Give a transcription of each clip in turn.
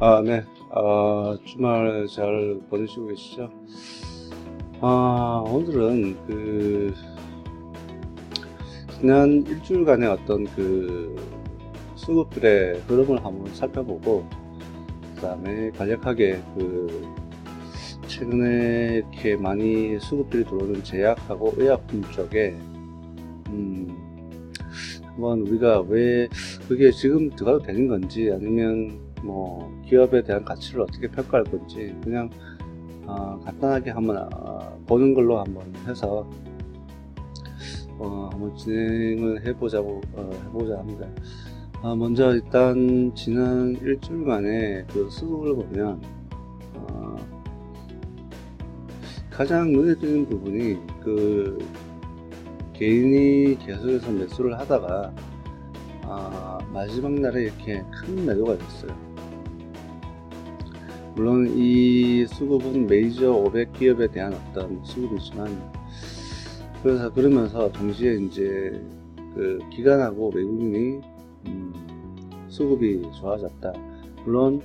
아, 네. 아, 주말 잘 보내시고 계시죠? 아, 오늘은 그, 지난 일주일간의 어떤 그 수급들의 흐름을 한번 살펴보고, 그 다음에 간략하게 그, 최근에 이렇게 많이 수급들이 들어오는 제약하고 의약품 쪽에, 음, 한번 우리가 왜 그게 지금 들어가도 되는 건지 아니면 뭐 기업에 대한 가치를 어떻게 평가할 건지 그냥 어, 간단하게 한번 어, 보는 걸로 한번 해서 어, 한번 진행을 해보자고 어, 해보자 합니다. 아, 먼저 일단 지난 일주일간의 그 수급을 보면 어, 가장 눈에 띄는 부분이 그 개인이 계속해서 매수를 하다가 아, 마지막 날에 이렇게 큰 매도가 됐어요. 물론 이 수급은 메이저 500 기업에 대한 어떤 수급이지만 그래서 그러면서 동시에 이제 그 기관하고 외국인이 음, 수급이 좋아졌다. 물론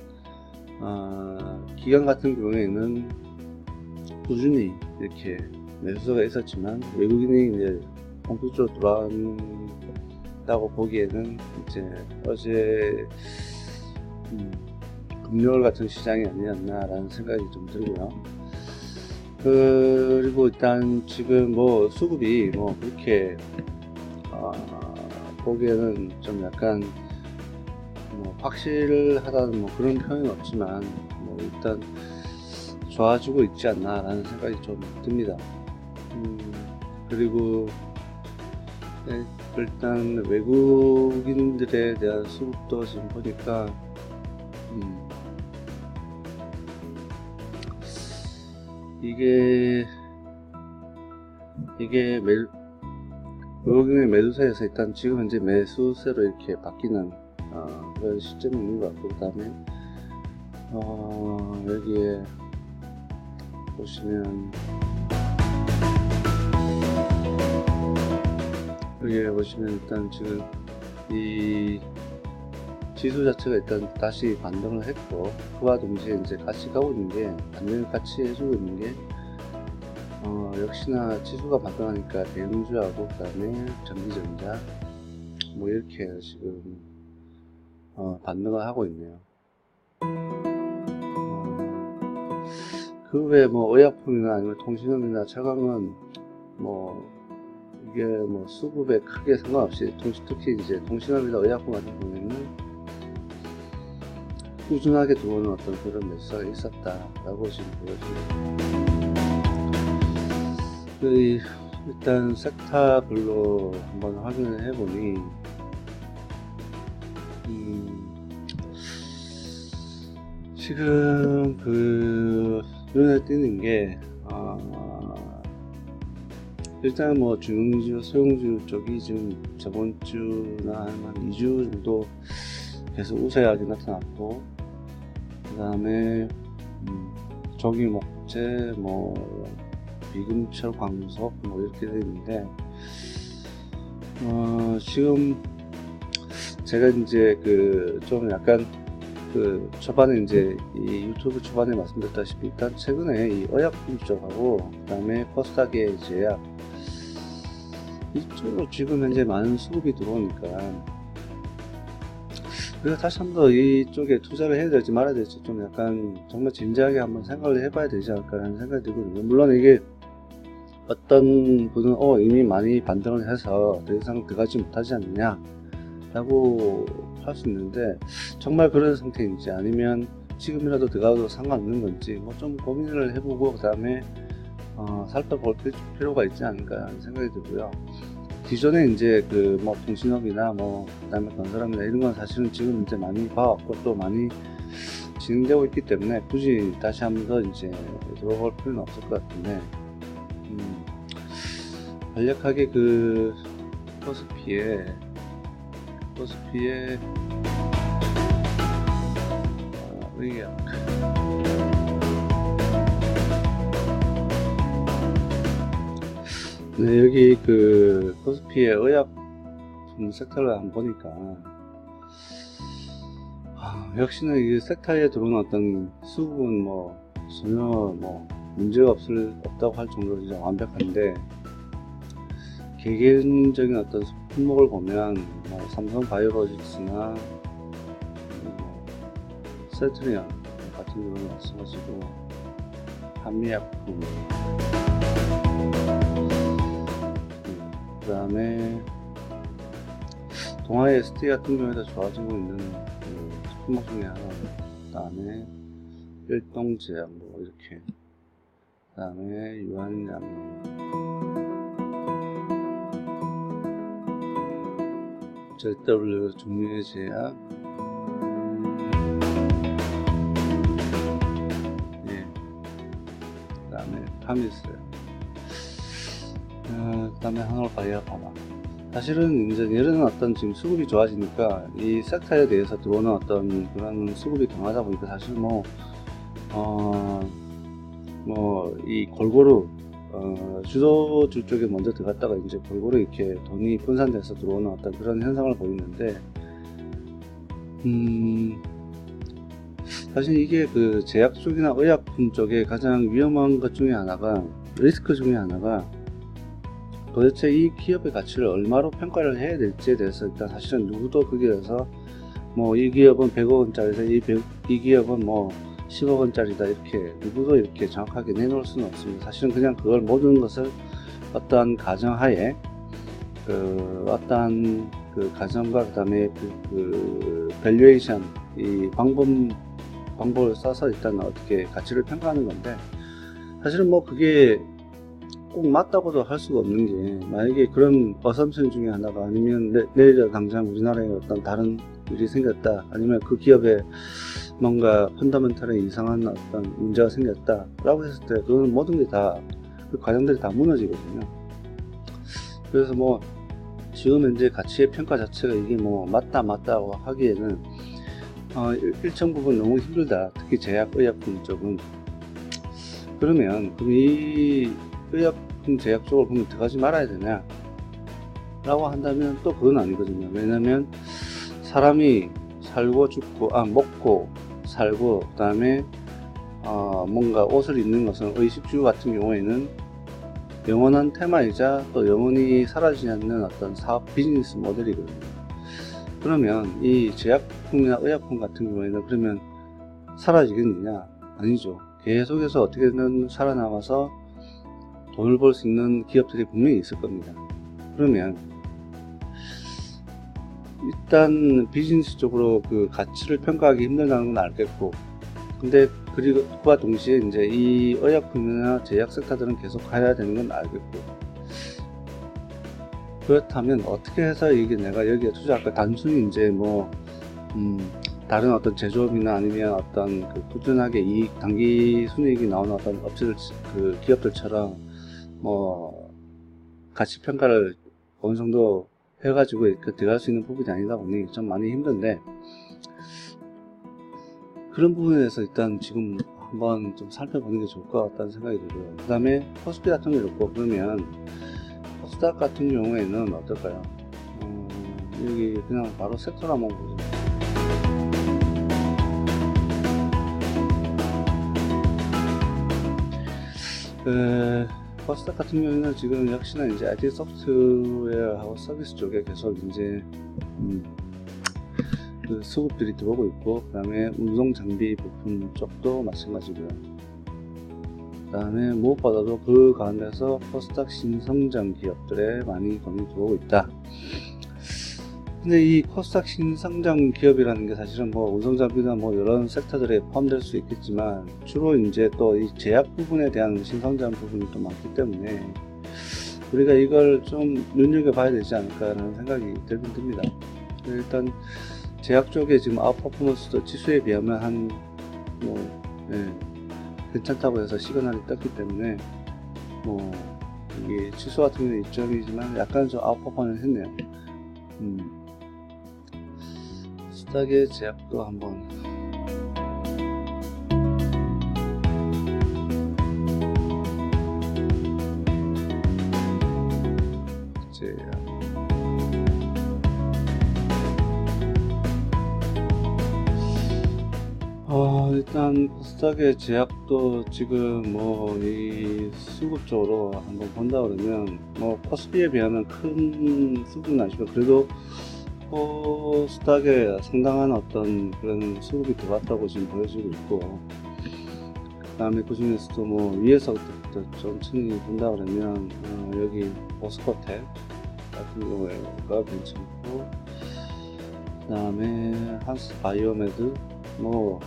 아, 기관 같은 경우에는 꾸준히 이렇게 매수가 있었지만 외국인이 이제 본격적으로 돌아온다고 보기에는 이제 어제 음, 금요일 같은 시장이 아니었나라는 생각이 좀 들고요. 그리고 일단 지금 뭐 수급이 뭐 그렇게 어, 보기에는 좀 약간 뭐 확실하다는 뭐 그런 표현은 없지만 뭐 일단 좋아지고 있지 않나라는 생각이 좀 듭니다. 음, 그리고 네, 일단 외국인들에 대한 수급도 지금 보니까 음, 이게 이게 매, 외국인의 매도세에서 일단 지금 현재 매수세로 이렇게 바뀌는 어, 그런 시점이 있는 것 같고 그 다음에 어, 여기에 보시면 여기 보시면 일단 지금 이 지수 자체가 일단 다시 반등을 했고 그와 동시에 이제 같이 가고 있는 게 반등을 같이 해주고 있는 게 어, 역시나 지수가 반등하니까 대형주하고 그 다음에 전기전자 뭐 이렇게 지금 어, 반등을 하고 있네요. 어, 그 외에 뭐 의약품이나 아니면 통신업이나 철강은 뭐 이게 뭐 수급에 크게 상관없이 특히 이제 통신업이나 의약품 같은 경우에는 꾸준하게 들어오는 어떤 그런 매수가 있었다라고 지금 보여집니다. 그 일단 섹터별로 한번 확인을 해보니 음, 지금 그 눈에 띄는 게 어, 일단 뭐 중용주, 소형주 쪽이 지금 저번 주나 한 2주 정도 계속 우세하게 나타났고 그 다음에 음, 조기 목재, 뭐 비금철 광석 뭐 이렇게 되어 있는데 어, 지금 제가 이제 그 좀 약간 그 초반에 이제 이 유튜브 초반에 말씀드렸다시피 일단 최근에 이 의약품 쪽하고 그 다음에 코스닥의 제약 이쪽으로 지금 현재 많은 수급이 들어오니까 그래서 다시 한 번 이쪽에 투자를 해야 될지 말아야 될지 좀 약간 정말 진지하게 한번 생각을 해봐야 되지 않을까라는 생각이 들거든요. 물론 이게 어떤 분은 어 이미 많이 반등을 해서 더 이상 들어가지 못하지 않느냐 라고 할 수 있는데 정말 그런 상태인지 아니면 지금이라도 들어가도 상관없는 건지 뭐 좀 고민을 해보고 그 다음에 어, 살펴볼 필요가 있지 않을까 하는 생각이 들고요. 기존에 이제 그 뭐 통신업이나 뭐 그다음에 건설업이나 이런 건 사실은 지금 이제 많이 봐왔고 또 많이 진행되고 있기 때문에 굳이 다시 한번 더 이제 들어볼 필요는 없을 것 같은데 음, 간략하게 그 코스피에 코스피에 어, 의약 네, 여기 그 코스피의 의약품 섹터를 한번 보니까. 아, 아, 역시나 이 섹터에 들어오는 어떤 수급은 뭐 전혀 뭐 문제가 없을 없다고 할 정도로 진짜 완벽한데 개개인적인 어떤 품목을 보면 뭐 삼성 바이오로직스나 뭐 세트리언 같은 경우는 마찬가지고 한미약품 그 다음에 동아의 ST 같은 경우에도 좋아지고 있는 그 품목 중에 하나. 그 다음에 일동제약 뭐 이렇게. 그 다음에 유한양 JW 종류의 제약 예. 그 다음에 파미스. 어, 그 다음에 하나로 바이오 파마 사실은 이제 이런 어떤 지금 수급이 좋아지니까 이 섹터에 대해서 들어오는 어떤 그런 수급이 강하다 보니까 사실 뭐, 어, 뭐, 이 골고루, 어, 주도주 쪽에 먼저 들어갔다가 이제 골고루 이렇게 돈이 분산돼서 들어오는 어떤 그런 현상을 보이는데, 음, 사실 이게 그 제약 쪽이나 의약품 쪽에 가장 위험한 것 중에 하나가, 리스크 중에 하나가, 도대체 이 기업의 가치를 얼마로 평가를 해야 될지에 대해서 일단 사실은 누구도 거기에 대해서 뭐 이 기업은 100억 원짜리다 이, 100, 이 기업은 뭐 10억 원짜리다 이렇게 누구도 이렇게 정확하게 내놓을 수는 없습니다. 사실은 그냥 그걸 모든 것을 어떠한 가정하에 그 어떠한 그 가정과 그다음에 그, 그 밸류에이션 이 방법 방법을 써서 일단 어떻게 가치를 평가하는 건데 사실은 뭐 그게 꼭 맞다고도 할 수가 없는 게 만약에 그런 어썸션 중에 하나가 아니면 내, 내일 당장 우리나라에 어떤 다른 일이 생겼다 아니면 그 기업에 뭔가 펀더멘탈에 이상한 어떤 문제가 생겼다 라고 했을 때 그건 모든 게 다 그 과정들이 다 무너지거든요. 그래서 뭐 지금 현재 가치의 평가 자체가 이게 뭐 맞다 맞다고 하기에는 어, 일정 부분 너무 힘들다. 특히 제약 의약품 쪽은. 그러면 그럼 이 의약품 제약 쪽을 보면 들어가지 말아야 되냐 라고 한다면 또 그건 아니거든요. 왜냐면 사람이 살고 죽고 아 먹고 살고 그 다음에 어, 뭔가 옷을 입는 것은 의식주 같은 경우에는 영원한 테마이자 또 영원히 사라지지 않는 어떤 사업 비즈니스 모델이거든요. 그러면 이 제약품이나 의약품 같은 경우에는 그러면 사라지겠느냐? 아니죠. 계속해서 어떻게든 살아남아서 돈을 벌 수 있는 기업들이 분명히 있을 겁니다. 그러면 일단 비즈니스 적으로 그 가치를 평가하기 힘들다는 건 알겠고 근데 그리고 그와 동시에 이제 이 의약품이나 제약 섹터들은 계속 가야 되는 건 알겠고 그렇다면 어떻게 해서 이게 내가 여기에 투자할까 단순히 이제 뭐 음, 다른 어떤 제조업이나 아니면 어떤 그 꾸준하게 이익 단기 순이익이 나오는 어떤 업체들 그 기업들처럼 뭐 가치 평가를 어느 정도 해가지고 그 들어갈 수 있는 부분이 아니다 보니 좀 많이 힘든데 그런 부분에서 일단 지금 한번 좀 살펴보는 게 좋을 것 같다는 생각이 들고요. 그 다음에 코스피 같은 게 있고 그러면 코스닥 같은 경우에는 어떨까요? 음, 여기 그냥 바로 섹터로 한번 보죠. 그 코스닥 같은 경우는 지금 역시나 이제 IT 소프트웨어하고 서비스 쪽에 계속 이제 음, 그 수급들이 들어오고 있고 그 다음에 운송 장비 부품 쪽도 마찬가지고요. 그 다음에 무엇보다도 그 가운데서 코스닥 신성장 기업들에 많이 돈이 들어오고 있다. 근데 이 코스닥 신성장 기업이라는 게 사실은 뭐 운송장비나 뭐 이런 섹터들에 포함될 수 있겠지만 주로 이제 또 이 제약 부분에 대한 신성장 부분이 또 많기 때문에 우리가 이걸 좀 눈여겨봐야 되지 않을까라는 생각이 들긴 듭니다. 일단 제약 쪽에 지금 아웃퍼포먼스도 지수에 비하면 한뭐 네, 괜찮다고 해서 시그널이 떴기 때문에 뭐 이게 지수 같은 경우는 이점이지만 약간 좀 아웃퍼포먼스 했네요. 음. 수닥의 제약도 한번. 제약 일단 코스닥의 제약도 지금 뭐 이 수급 적으로 한번 본다 그러면 뭐 코스피에 비하면 큰 수급은 아니지만 그래도 코스닥에 상당한 어떤 그런 수급이 들어왔다고 지금 보여지고 있고 그 다음에 그 중에서도 뭐 위에서부터 천천히 본다 그러면 어, 여기 보스코텍 같은 경우에가 괜찮고 그 다음에 한스 바이오메드 뭐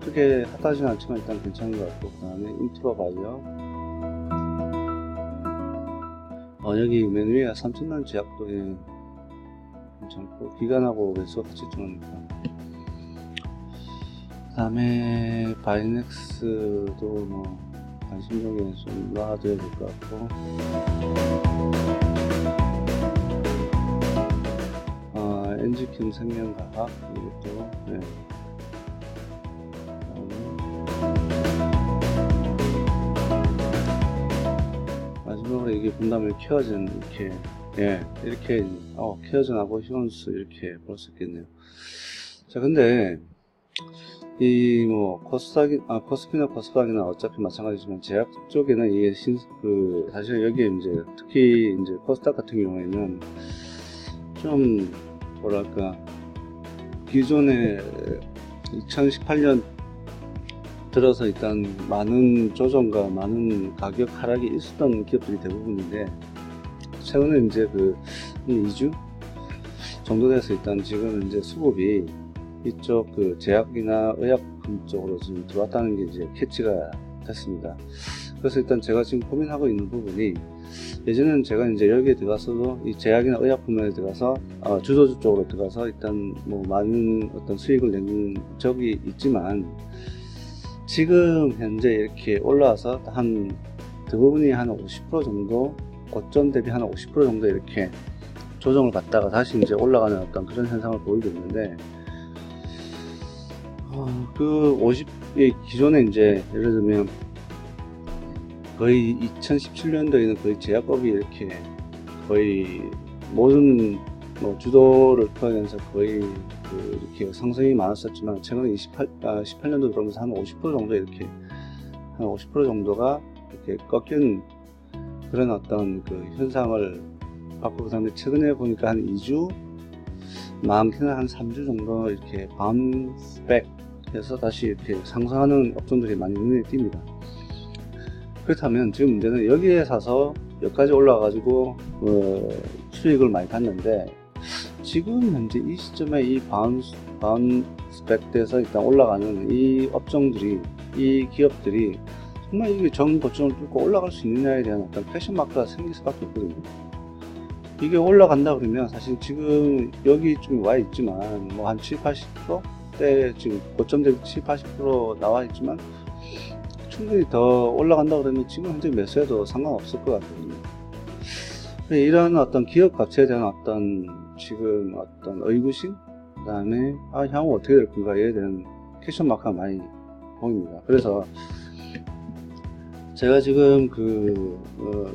크게 핫하진 않지만 일단 괜찮은 것 같고 그 다음에 인트로 바이오. 어 여기 맨 위에 삼천만 제약도 예, 괜찮고 기간하고 매수가 같이 들어오니까. 그 다음에 바이넥스도 뭐 관심종에 좀 놔둬야 될 것 같고. 어, 엔지킴 생명과학 이것도 네. 마지막으로 이게 본다면 키워진 이렇게 예 이렇게 어 키워진하고 휴원수 이렇게 볼 수 있겠네요. 자 근데 이 뭐 코스닥이 아 코스피나 코스닥이나 어차피 마찬가지지만 제약 쪽에는 이게 신, 그 사실 여기에 이제 특히 이제 코스닥 같은 경우에는 좀 뭐랄까 기존에 2018년 들어서 일단 많은 조정과 많은 가격 하락이 있었던 기업들이 대부분인데 최근에 이제 그 2주 정도 돼서 일단 지금 이제 수급이 이쪽 그 제약이나 의약품 쪽으로 지금 들어왔다는 게 이제 캐치가 됐습니다. 그래서 일단 제가 지금 고민하고 있는 부분이 예전에는 제가 이제 여기에 들어가서도 이 제약이나 의약품에 들어가서 어, 주도주 쪽으로 들어가서 일단 뭐 많은 어떤 수익을 낸 적이 있지만 지금 현재 이렇게 올라와서 한 대부분이 한 50% 정도 고점 대비 한 50% 정도 이렇게 조정을 받다가 다시 이제 올라가는 어떤 그런 현상을 보이고 있는데 어, 그 50, 기존에 이제 예를 들면 거의 2017년도에는 거의 제약업이 이렇게 거의 모든 뭐 주도를 펴면서 거의 그 이렇게 상승이 많았었지만 최근에 28, 아, 18년도 들어오면서 한 50% 정도 이렇게 한 50% 정도가 이렇게 꺾인 그런 어떤 그 현상을 받고 그 다음에 최근에 보니까 한 2주 많게는 한 3주 정도 이렇게 바운스백 해서 다시 이렇게 상승하는 업종들이 많이 눈에 띕니다. 그렇다면 지금 문제는 여기에 사서 여기까지 올라가가지고 어, 수익을 많이 봤는데 지금 현재 이 시점에 이 바운스, 바운스 백돼서 일단 올라가는 이 업종들이 이 기업들이 정말 이게 전 고점을 뚫고 올라갈 수 있느냐에 대한 어떤 패션 마크가 생길 수밖에 없거든요. 이게 올라간다 그러면 사실 지금 여기 좀 와 있지만 뭐 한 7, 80%대 지금 고점 대비 7, 80% 나와 있지만 충분히 더 올라간다 그러면 지금 현재 매수해도 상관없을 것 같거든요. 이런 어떤 기업 가치에 대한 어떤 지금 어떤 의구심, 그 다음에 아, 향후 어떻게 될 건가에 대한 캐션 마크가 많이 보입니다. 그래서 제가 지금 그, 어,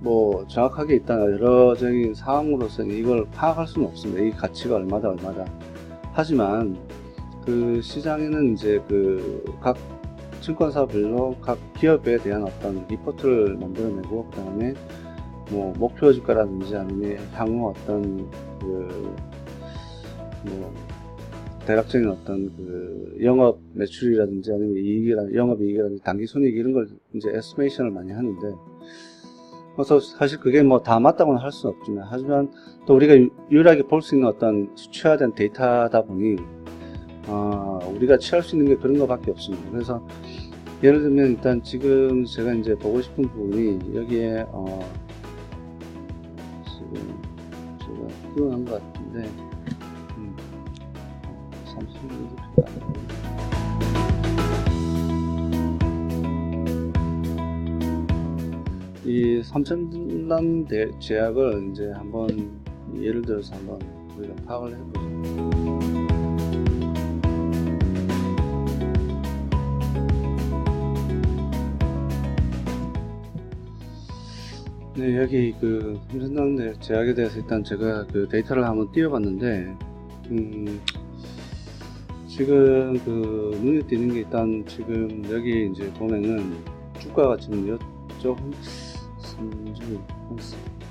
뭐 정확하게 일단 여러적인 상황으로서는 이걸 파악할 수는 없습니다. 이 가치가 얼마다 얼마다. 하지만 그 시장에는 이제 그 각 증권사별로 각 기업에 대한 어떤 리포트를 만들어내고 그 다음에 뭐 목표 주가라든지 아니면 향후 어떤 그 뭐 대략적인 어떤 그 영업 매출이라든지 아니면 이익이라 영업 이익이라든지 단기 손익 이런 걸 이제 에스티메이션을 많이 하는데 그래서 사실 그게 뭐 다 맞다고는 할 수는 없지만 하지만 또 우리가 유- 유일하게 볼 수 있는 어떤 수치화된 데이터다 보니 어, 우리가 취할 수 있는 게 그런 것밖에 없습니다. 그래서 예를 들면 일단 지금 제가 이제 보고 싶은 부분이 여기에 어, 지금 제가 띄워놓은 것 같은데 30mm 이 삼천단 대- 제약을 이제 한번 예를 들어서 한번 우리가 파악을 해보죠. 네, 여기 그 삼천단 제약에 대해서 일단 제가 그 데이터를 한번 띄워봤는데, 음, 지금 그 눈에 띄는 게 일단 지금 여기 이제 보면은 주가가 지금 여쪽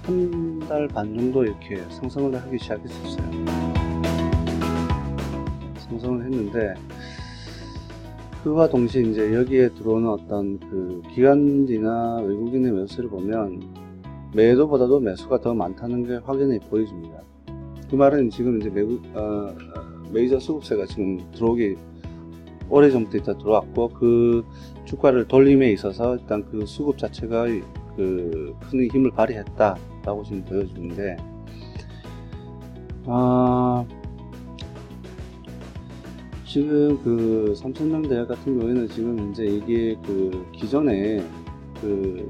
한 달 반 정도 이렇게 상승을 하기 시작했었어요. 상승을 했는데 그와 동시에 이제 여기에 들어오는 어떤 그 기관이나 외국인의 매수를 보면 매도보다도 매수가 더 많다는 게 확연히 보여집니다. 그 말은 지금 이제 매국, 어, 어, 메이저 수급세가 지금 들어오기 오래전부터 들어왔고 그 주가를 돌림에 있어서 일단 그 수급 자체가 그 큰 힘을 발휘했다라고 지금 보여주는데 아 지금 그 삼천장대학 같은 경우에는 지금 현재 이게 그 기존에 그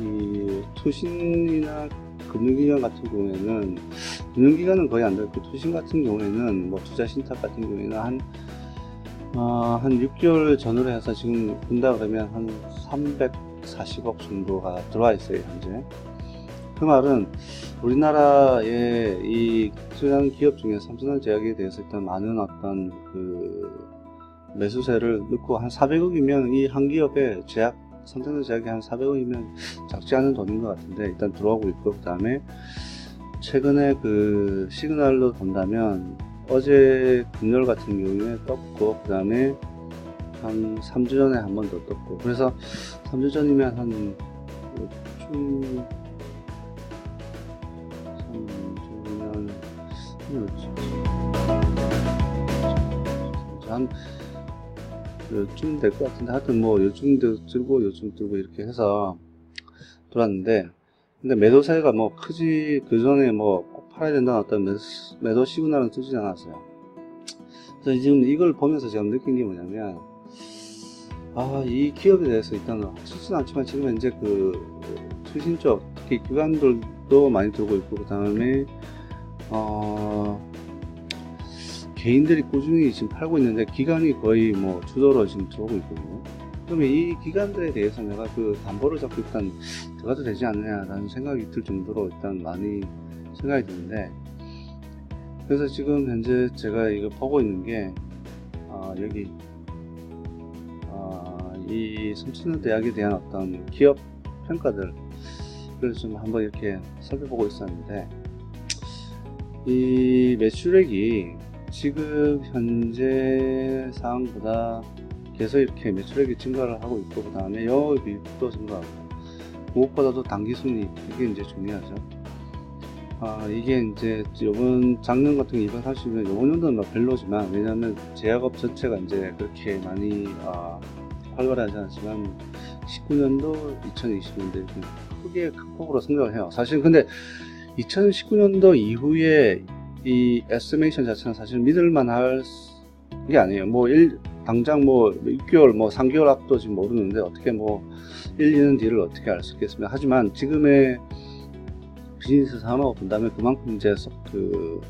이 투신이나 금융기관 같은 경우에는 금융기관은 거의 안 되고 투신 같은 경우에는 뭐 투자 신탁 같은 경우에는 한 어, 한 6개월 전으로 해서 지금 본다 그러면 한 340억 정도가 들어와 있어요 현재. 그 말은 우리나라의 이 투자하는 기업 중에 삼성전 제약에 대해서 일단 많은 어떤 그 매수세를 넣고 한 400억이면 이 한 기업에 제약 삼성전 제약이 한 400억이면 작지 않은 돈인 것 같은데 일단 들어오고 있고 그 다음에 최근에 그 시그널로 본다면 어제 금요일 같은 경우에 떴고 그 다음에 한 3주 전에 한 번 더 떴고. 그래서 3주 전이면 한 좀, 3주면 한 요쯤 될 것 같은데. 하여튼 뭐 요즘도 들고 요즘 들고 이렇게 해서 돌았는데 근데 매도세가 뭐 크지 그 전에 뭐 꼭 팔아야 된다는 어떤 매도, 매도 시그널은 뜨지 않았어요 그래서 지금 이걸 보면서 제가 느낀 게 뭐냐면 아이 기업에 대해서 일단은 확실치는 않지만 지금 현재 그 투신 쪽 특히 기관들도 많이 들고 있고 그 다음에 어 개인들이 꾸준히 지금 팔고 있는데 기간이 거의 뭐 주도로 지금 들어오고 있거든요. 그러면 이 기관들에 대해서 내가 그 담보를 잡고 일단 들어가도 되지 않느냐라는 생각이 들 정도로 일단 많이 생각이 드는데 그래서 지금 현재 제가 이거 보고 있는 게 어, 여기 어, 이 삼천여 대학에 대한 어떤 기업 평가들 그래서 좀 한번 이렇게 살펴보고 있었는데 이 매출액이 지금 현재 상황보다 계속 이렇게 매출액이 증가를 하고 있고 그 다음에 영업이익도 증가하고 무엇보다도 당기순이익 이게 이제 중요하죠. 아 이게 이제 이번 작년 같은 게 230년 이번 연도는 뭐 별로지만 왜냐하면 제약업 전체가 이제 그렇게 많이 아, 활발하지 않지만 19년도, 2020년도 이렇게 크게 큰 폭으로 성장을 해요. 사실 근데 2019년도 이후에 이 에스티메이션 자체는 사실 믿을만 할 게 아니에요. 뭐, 일, 당장 뭐, 6개월, 뭐, 3개월 앞도 지금 모르는데, 어떻게 뭐, 1, 2년 뒤를 어떻게 알 수 있겠습니까? 하지만 지금의 비즈니스 상황을 본다면 그만큼 이제 그,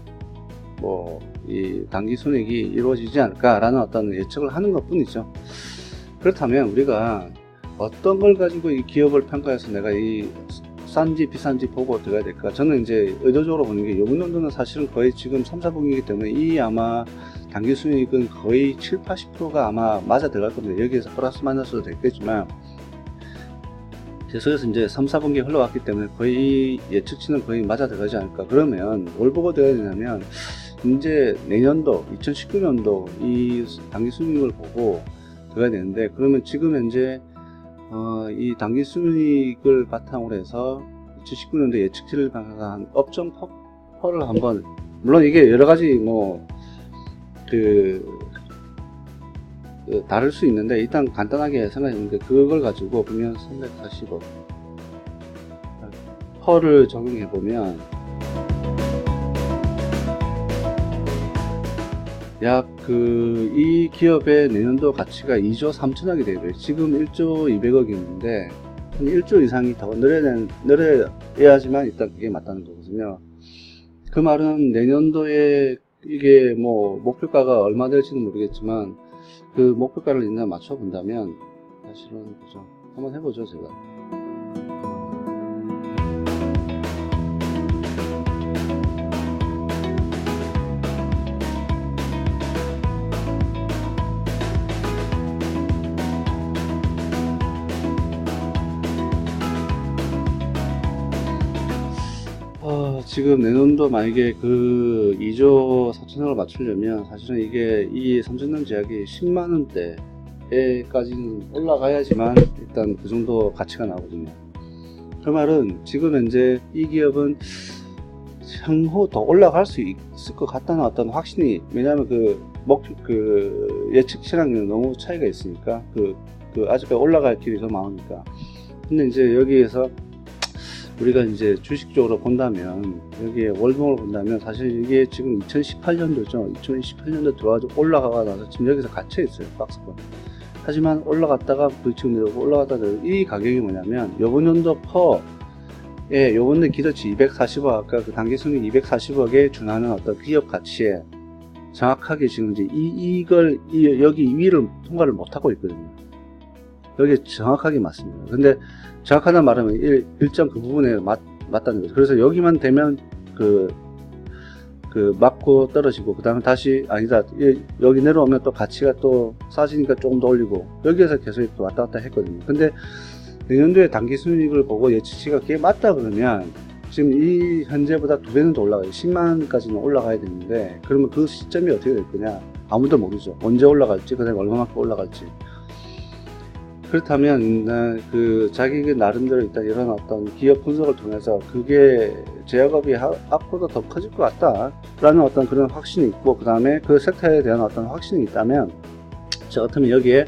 뭐, 이 단기 손익이 이루어지지 않을까라는 어떤 예측을 하는 것 뿐이죠. 그렇다면 우리가 어떤 걸 가지고 이 기업을 평가해서 내가 이 싼지 비싼지 보고 들어가야 될까? 저는 이제 의도적으로 보는 게 요번 정도는 사실은 거의 지금 3, 4분기이기 때문에 이 아마 단기 수익은 거의 7, 80%가 아마 맞아 들어갈 겁니다. 여기에서 플러스 마이너스도 됐겠지만 계속해서 이제 3, 4분기 흘러왔기 때문에 거의 예측치는 거의 맞아 들어가지 않을까. 그러면 뭘 보고 들어야 되냐면 이제 내년도 2019년도 이 단기 수익을 보고 들어가야 되는데 그러면 지금 현재 어, 이 단기 수익을 바탕으로 해서 2019년도 예측치를 방한 업종 퍼를 한번 물론 이게 여러 가지 뭐 그, 그 다를 수 있는데 일단 간단하게 생각했는데 그걸 가지고 보면 345 퍼를 적용해 보면 약 그 이 기업의 내년도 가치가 2조 3천억이 되고요. 지금 1조 200억인데 한 1조 이상이 더 늘어야, 늘어야지만 일단 그게 맞다는 거거든요. 그 말은 내년도에 이게 뭐 목표가가 얼마 될지는 모르겠지만 그 목표가를 일단 맞춰본다면 사실은 그죠. 한번 해보죠 제가. 지금 내년도 만약에 그 2조 4천억을 맞추려면 사실은 이게 이 삼천년 제약이 10만 원대에까지는 올라가야지만 일단 그 정도 가치가 나거든요. 그 말은 지금 현재 이 기업은 향후 더 올라갈 수 있을 것 같다는 어떤 확신이 왜냐하면 그 목표 그 예측 실황이 너무 차이가 있으니까 그, 그 아직까지 올라갈 길이 더 많으니까 근데 이제 여기에서 우리가 이제 주식적으로 본다면 여기에 월봉을 본다면 사실 이게 지금 2018년도죠 2018년도 들어가지고 올라가가 나서 지금 여기서 갇혀 있어요 박스권 하지만 올라갔다가 부딪히고 내려오고 올라갔다가 내려오고 이 가격이 뭐냐면 요번 연도 퍼 예, 요번에 기대치 240억, 아까 그 단기 순위 240억에 준하는 어떤 기업 가치에 정확하게 지금 이제 이, 이걸, 이, 여기 위를 통과를 못하고 있거든요. 여기 정확하게 맞습니다. 근데 정확하다는 말은 일, 일정 그 부분에 맞, 맞다는 거죠. 그래서 여기만 되면 그, 그 맞고 떨어지고, 그 다음에 다시, 아니다, 이- 여기 내려오면 또 가치가 또 싸지니까 조금 더 올리고, 여기에서 계속 이렇게 왔다 갔다 했거든요. 근데 내년도에 단기 순이익을 보고 예측치가 그게 맞다 그러면 지금 이 현재보다 두 배는 더 올라가요. 10만까지는 올라가야 되는데 그러면 그 시점이 어떻게 될 거냐? 아무도 모르죠. 언제 올라갈지, 그다음에 얼마만큼 올라갈지. 그렇다면 나- 그 자기 그 나름대로 일단 이런 어떤 기업 분석을 통해서 그게 제약업이 하- 앞으로 더 커질 것 같다라는 어떤 그런 확신이 있고 그 다음에 그 섹터에 대한 어떤 확신이 있다면 저 같으면 여기에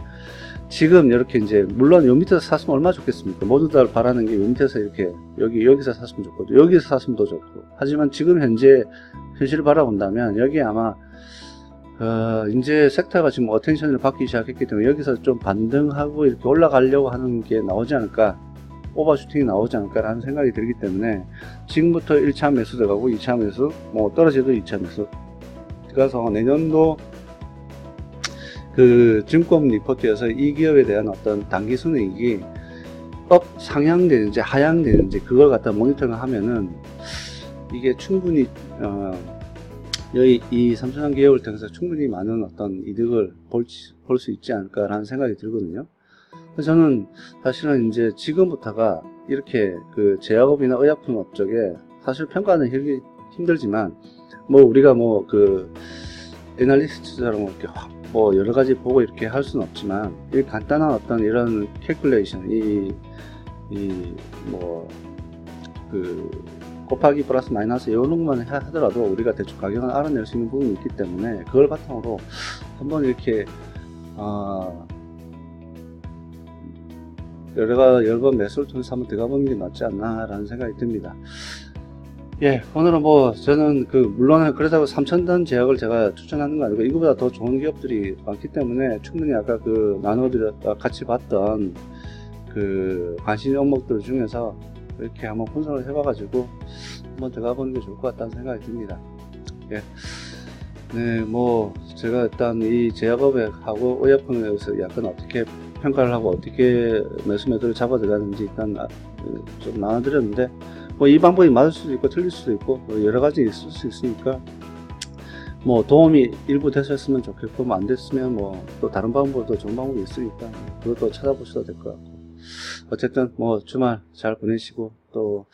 지금 이렇게 이제 물론 요 밑에서 샀으면 얼마나 좋겠습니까? 모두들 바라는 게 요 밑에서 이렇게 여기 여기서 샀으면 좋고 여기서 샀으면 더 좋고 하지만 지금 현재 현실을 바라본다면 여기 아마 어, 이제 섹터가 지금 어텐션을 받기 시작했기 때문에 여기서 좀 반등하고 이렇게 올라가려고 하는 게 나오지 않을까 오버슈팅이 나오지 않을까라는 생각이 들기 때문에 지금부터 1차 매수 들어가고 2차 매수 뭐 떨어져도 2차 매수. 그래서 내년도 그 증권 리포트에서 이 기업에 대한 어떤 단기 순이익이 업 상향되는지 하향되는지 그걸 갖다 모니터링 하면은 이게 충분히 어, 여기 이 삼천원 기업을 통해서 충분히 많은 어떤 이득을 볼수 있지 않을까라는 생각이 들거든요. 그래서 저는 사실은 이제 지금부터가 이렇게 그 제약업이나 의약품 업적에 사실 평가는 힘- 힘들지만 뭐 우리가 뭐 그 애널리스트처럼 이렇게 확뭐 여러 가지 보고 이렇게 할 수는 없지만 이 간단한 어떤 이런 캘큘레이션 이 이 뭐 그 곱하기 플러스 마이너스 이런 것만 해- 하더라도 우리가 대충 가격을 알아낼 수 있는 부분이 있기 때문에 그걸 바탕으로 한번 이렇게 어 여러 가 여러 번 매수를 통해서 한번 들어가 보는 게 낫지 않나라는 생각이 듭니다. 예, 오늘은 뭐 저는 그 물론 그래서 3,000단 제약을 제가 추천하는 거 아니고 이거보다 더 좋은 기업들이 많기 때문에 충분히 아까 그 나눠드렸다 같이 봤던 그 관심 종목들 중에서 이렇게 한번 분석을 해봐가지고 한번 들어가 보는 게 좋을 것 같다는 생각이 듭니다. 예. 네, 뭐 제가 일단 이 제약업에 하고 의약품에 대해서 약간 어떻게 평가를 하고 어떻게 매수 매도를 잡아 들어가는지 일단 아, 좀 나눠드렸는데 뭐 이 방법이 맞을 수도 있고 틀릴 수도 있고 뭐 여러 가지 있을 수 있으니까 뭐 도움이 일부 됐었으면 좋겠고 뭐 안 됐으면 뭐 또 다른 방법도 좋은 방법이 있으니까 그것도 찾아보셔도 될 것 같고 어쨌든 뭐 주말 잘 보내시고 또